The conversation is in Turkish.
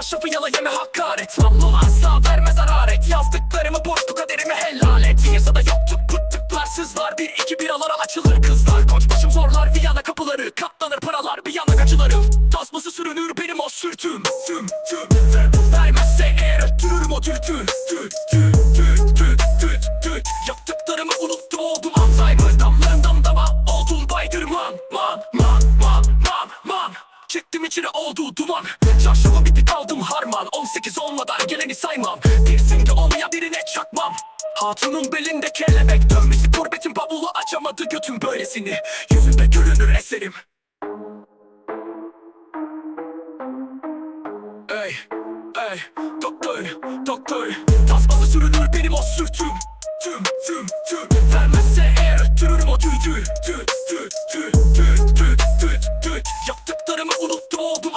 Çarşafı yala hakaret Mamlul asla vermez hararet Yazdıklarımı borçlu kaderime helal et. Piyasada yoktuk pıttıklar sızlar Bir iki biralara açılır kızlar. Koç başım zorlar Viyana kapıları. Katlanır paralar bir yana kaçılarım Tasması sürünür benim o sürtüm. Tüm tüm Ver- Vermezse eğer öttürürüm o tütü Tüt tüt Çektim içine oldu duman. Çarşafı bitti kaldım harman. 18 olmadan geleni saymam. Simge olmayan birine çakmam. Hatunun belinde kelebek dönmesi. Kurbetin bavulu açamadı götüm böylesini. Yüzünde görünür eserim. Ey, ey, doktor, doktor. Tasması sürünür benim o sürtüm 모두